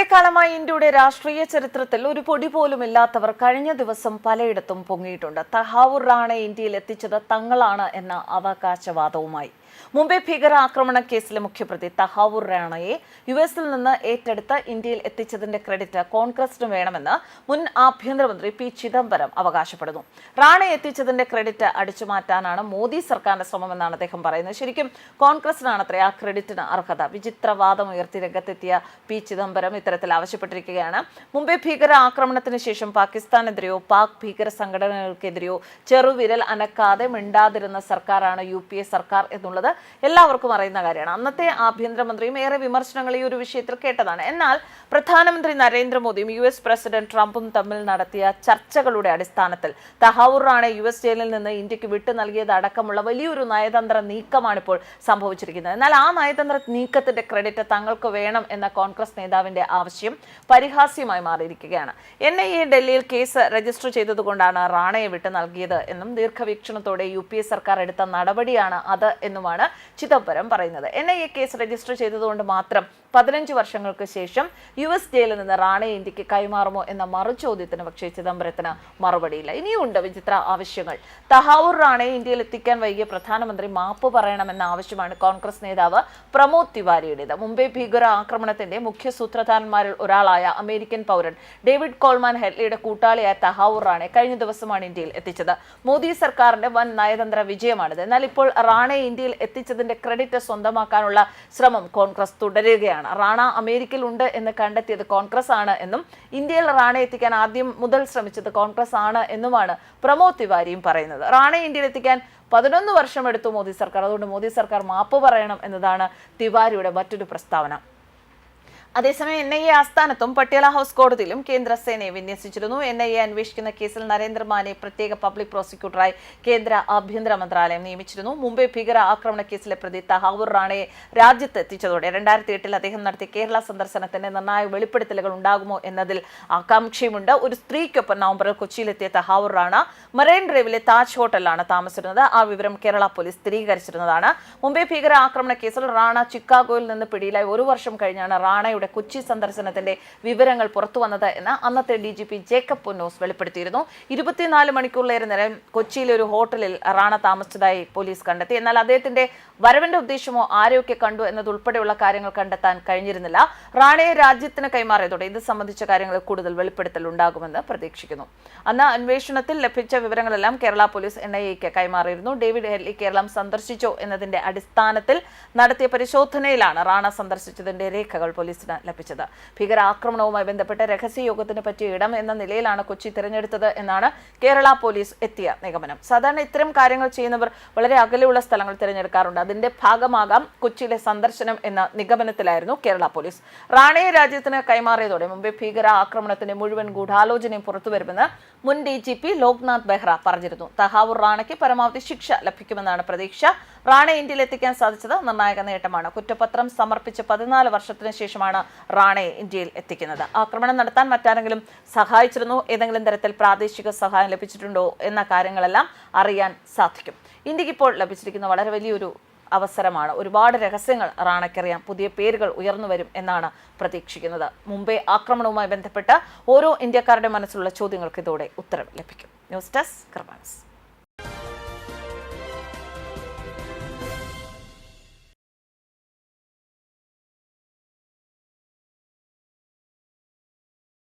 കുറെ കാലമായി ഇന്ത്യയുടെ രാഷ്ട്രീയ ചരിത്രത്തിൽ ഒരു പൊടി പോലും ഇല്ലാത്തവർ കഴിഞ്ഞ ദിവസം പലയിടത്തും പൊങ്ങിയിട്ടുണ്ട്. തഹാവൂർ റാണെ ഇന്ത്യയിൽ എത്തിച്ചത് തങ്ങളാണ് എന്ന അവകാശവാദവുമായി. മുംബൈ ഭീകരാക്രമണ കേസിലെ മുഖ്യപ്രതി തഹാവൂർ റാണയെ യു എസിൽ നിന്ന് ഏറ്റെടുത്ത് ഇന്ത്യയിൽ എത്തിച്ചതിന്റെ ക്രെഡിറ്റ് കോൺഗ്രസിന് വേണമെന്ന് മുൻ ആഭ്യന്തരമന്ത്രി പി ചിദംബരം അവകാശപ്പെടുന്നു. റാണയെ എത്തിച്ചതിന്റെ ക്രെഡിറ്റ് അടിച്ചുമാറ്റാനാണ് മോദി സർക്കാരിന്റെ ശ്രമമെന്നാണ് അദ്ദേഹം പറയുന്നത്. ശരിക്കും കോൺഗ്രസിനാണത്രേ ആ ക്രെഡിറ്റിന് അർഹത. വിചിത്രവാദം ഉയർത്തി രംഗത്തെത്തിയ പി ചിദംബരം ഇത്തരത്തിൽ ആവശ്യപ്പെട്ടിരിക്കുകയാണ്. മുംബൈ ഭീകര ആക്രമണത്തിന് ശേഷം പാകിസ്ഥാനെതിരെയോ പാക് ഭീകര സംഘടനകൾക്കെതിരെയോ ചെറുവിരൽ അനക്കാതെ മിണ്ടാതിരുന്ന സർക്കാരാണ് യു സർക്കാർ എന്നുള്ളത് എല്ലാവർക്കും അറിയുന്ന കാര്യമാണ്. അന്നത്തെ ആഭ്യന്തരമന്ത്രിയും ഏറെ വിമർശനങ്ങൾ ഈ ഒരു വിഷയത്തിൽ കേട്ടതാണ്. എന്നാൽ പ്രധാനമന്ത്രി നരേന്ദ്രമോദിയും യു എസ് പ്രസിഡന്റ് ട്രംപും തമ്മിൽ നടത്തിയ ചർച്ചകളുടെ അടിസ്ഥാനത്തിൽ തഹാവൂർ യു എസ് ജയിലിൽ നിന്ന് ഇന്ത്യയ്ക്ക് വിട്ടു നൽകിയത് അടക്കമുള്ള വലിയൊരു നയതന്ത്ര നീക്കമാണ് ഇപ്പോൾ സംഭവിച്ചിരിക്കുന്നത്. എന്നാൽ ആ നയതന്ത്ര നീക്കത്തിന്റെ ക്രെഡിറ്റ് തങ്ങൾക്ക് വേണം എന്ന കോൺഗ്രസ് നേതാവിന്റെ ആവശ്യം പരിഹാസ്യമായി മാറിയിരിക്കുകയാണ്. എൻ ഐ എ ഡൽഹിയിൽ കേസ് രജിസ്റ്റർ ചെയ്തതുകൊണ്ടാണ് റാണയെ വിട്ടു നൽകിയത് എന്നും ദീർഘവീക്ഷണത്തോടെ യു സർക്കാർ എടുത്ത നടപടിയാണ് അത് എന്നുമാണ് ചിദംബരം പറയുന്നത്. N I A case register ചെയ്തതുകൊണ്ട് മാത്രം പതിനഞ്ച് വർഷങ്ങൾക്ക് ശേഷം യു എസ് ജയിലിൽ നിന്ന് റാണെ ഇന്ത്യയ്ക്ക് കൈമാറുമോ എന്ന മറുചോദ്യത്തിന് പക്ഷേ ചിദംബരത്തിന് മറുപടിയില്ല. ഇനിയുണ്ട് വിചിത്ര ആവശ്യങ്ങൾ. തഹാവൂർ റാണയെ ഇന്ത്യയിൽ എത്തിക്കാൻ വൈകിയ പ്രധാനമന്ത്രി മാപ്പ് പറയണമെന്ന ആവശ്യമാണ് കോൺഗ്രസ് നേതാവ് പ്രമോദ് തിവാരിയുടേത്. മുംബൈ ഭീകര ആക്രമണത്തിന്റെ മുഖ്യ സൂത്രധാരന്മാരിൽ ഒരാളായ അമേരിക്കൻ പൗരൻ ഡേവിഡ് കോൾമാൻ ഹെഡ്ലിയുടെ കൂട്ടാളിയായ തഹാവൂർ റാണെ കഴിഞ്ഞ ദിവസമാണ് ഇന്ത്യയിൽ എത്തിച്ചത്. മോദി സർക്കാരിന്റെ വൻ നയതന്ത്ര വിജയമാണിത്. എന്നാൽ ഇപ്പോൾ റാണെ ഇന്ത്യയിൽ എത്തിച്ചതിന്റെ ക്രെഡിറ്റ് സ്വന്തമാക്കാനുള്ള ശ്രമം കോൺഗ്രസ് തുടരുകയാണ്. റാണ അമേരിക്കയിൽ ഉണ്ട് എന്ന് കണ്ടെത്തിയത് കോൺഗ്രസ് ആണ് എന്നും ഇന്ത്യയിൽ റാണയെ എത്തിക്കാൻ ആദ്യം മുതൽ ശ്രമിച്ചത് കോൺഗ്രസ് ആണ് എന്നുമാണ് പ്രമോദ് തിവാരിയും പറയുന്നത്. റാണയെ ഇന്ത്യയിൽ എത്തിക്കാൻ പതിനൊന്ന് വർഷം എടുത്തു മോദി സർക്കാർ. അതുകൊണ്ട് മോദി സർക്കാർ മാപ്പ് പറയണം എന്നതാണ് തിവാരിയുടെ മറ്റൊരു പ്രസ്താവന. അതേസമയം എൻ ഐ എ ആസ്ഥാനത്തും പട്യാല ഹൌസ് കോടതിയിലും കേന്ദ്ര സേനയെ വിന്യസിച്ചിരുന്നു. എൻ ഐ എ അന്വേഷിക്കുന്ന കേസിൽ നരേന്ദ്രമാനെ പ്രത്യേക പബ്ലിക് പ്രോസിക്യൂട്ടറായി കേന്ദ്ര ആഭ്യന്തര മന്ത്രാലയം നിയമിച്ചിരുന്നു. മുംബൈ ഭീകര ആക്രമണ കേസിലെ പ്രതി തഹാവൂർ റാണയെ രാജ്യത്ത് എത്തിച്ചതോടെ രണ്ടായിരത്തി എട്ടിൽ അദ്ദേഹം നടത്തിയ കേരള സന്ദർശനത്തിന്റെ നിർണായക വെളിപ്പെടുത്തലുകൾ ഉണ്ടാകുമോ എന്നതിൽ ആകാംക്ഷയുമുണ്ട്. ഒരു സ്ത്രീക്കൊപ്പം നവംബറിൽ കൊച്ചിയിലെത്തിയ തഹാവൂർ റാണ മറൈൻ ഡ്രൈവിലെ താജ് ഹോട്ടലിലാണ് താമസിച്ചിരുന്നത്. ആ വിവരം കേരള പോലീസ് സ്ഥിരീകരിച്ചിരുന്നതാണ്. മുംബൈ ഭീകര ആക്രമണ കേസിൽ റാണ ചിക്കാഗോയിൽ നിന്ന് പിടിയിലായി. ഒരു വർഷം കഴിഞ്ഞാണ് റാണയുടെ കൊച്ചി സന്ദർശനത്തിന്റെ വിവരങ്ങൾ പുറത്തുവന്നത് എന്ന് അന്നത്തെ D G P Jacob Ponnose വെളിപ്പെടുത്തിയിരുന്നു. ഇരുപത്തിനാല് മണിക്കൂറിലേറെ നേരം കൊച്ചിയിലെ ഒരു ഹോട്ടലിൽ റാണ താമസിച്ചതായി പോലീസ് കണ്ടെത്തി. എന്നാൽ അദ്ദേഹത്തിന്റെ വരവിന്റെ ഉദ്ദേശമോ ആരെയൊക്കെ കണ്ടു എന്നതുൾപ്പെടെയുള്ള കാര്യങ്ങൾ കണ്ടെത്താൻ കഴിഞ്ഞിരുന്നില്ല. റാണയെ രാജ്യത്തിന് കൈമാറിയതോടെ ഇത് സംബന്ധിച്ച കാര്യങ്ങൾ കൂടുതൽ വെളിപ്പെടുത്തൽ ഉണ്ടാകുമെന്ന് പ്രതീക്ഷിക്കുന്നു. അന്ന് അന്വേഷണത്തിൽ ലഭിച്ച വിവരങ്ങളെല്ലാം കേരള പോലീസ് എൻ ഐ എക്ക് കൈമാറിയിരുന്നു. ഡേവിഡ് ഹെല്ലി കേരളം സന്ദർശിച്ചോ എന്നതിന്റെ അടിസ്ഥാനത്തിൽ നടത്തിയ പരിശോധനയിലാണ് റാണ സന്ദർശിച്ചതിന്റെ രേഖകൾ പോലീസിന് ലഭിച്ചത് ഭീകരാക്രമണവുമായി ബന്ധപ്പെട്ട രഹസ്യ യോഗത്തിന് പറ്റിയ ഇടം എന്ന നിലയിലാണ് കൊച്ചി തിരഞ്ഞെടുത്തത് എന്നാണ് കേരള പോലീസ് എത്തിയ നിഗമനം. സാധാരണ ഇത്തരം കാര്യങ്ങൾ ചെയ്യുന്നവർ വളരെ അകലെയുള്ള സ്ഥലങ്ങൾ തിരഞ്ഞെടുക്കാറുണ്ട്. അതിന്റെ ഭാഗമാകാം കൊച്ചിയിലെ സന്ദർശനം എന്ന നിഗമനത്തിലായിരുന്നു കേരള പോലീസ്. റാണയെ രാജ്യത്തിന് കൈമാറിയതോടെ മുംബൈ ഭീകര ആക്രമണത്തിന്റെ മുഴുവൻ ഗൂഢാലോചനയും പുറത്തുവരുമെന്ന് മുൻ D G P Loknath Behera പറഞ്ഞിരുന്നു. തഹാവൂർ റാണയ്ക്ക് പരമാവധി ശിക്ഷ ലഭിക്കുമെന്നാണ് പ്രതീക്ഷ. റാണയെ ഇന്ത്യയിൽ എത്തിക്കാൻ സാധിച്ചത് നിർണായക നേട്ടമാണ്. കുറ്റപത്രം സമർപ്പിച്ച് പതിനാല് വർഷത്തിന് ശേഷമാണ് റാണെ ഇന്ത്യയിൽ എത്തിക്കുന്നത്. ആക്രമണം നടത്താൻ മറ്റാരെങ്കിലും സഹായിച്ചിരുന്നു? ഏതെങ്കിലും തരത്തിൽ പ്രാദേശിക സഹായം ലഭിച്ചിട്ടുണ്ടോ എന്ന കാര്യങ്ങളെല്ലാം അറിയാൻ സാധിക്കും. ഇന്ത്യയ്ക്ക് ഇപ്പോൾ ലഭിച്ചിരിക്കുന്ന വളരെ വലിയൊരു അവസരമാണ്. ഒരുപാട് രഹസ്യങ്ങൾ റാണയ്ക്കറിയാം. പുതിയ പേരുകൾ ഉയർന്നു വരും എന്നാണ് പ്രതീക്ഷിക്കുന്നത്. മുംബൈ ആക്രമണവുമായി ബന്ധപ്പെട്ട് ഓരോ ഇന്ത്യക്കാരുടെ മനസ്സിലുള്ള ചോദ്യങ്ങൾക്ക് ഇതോടെ ഉത്തരം ലഭിക്കും. News desk കർമാൻസ്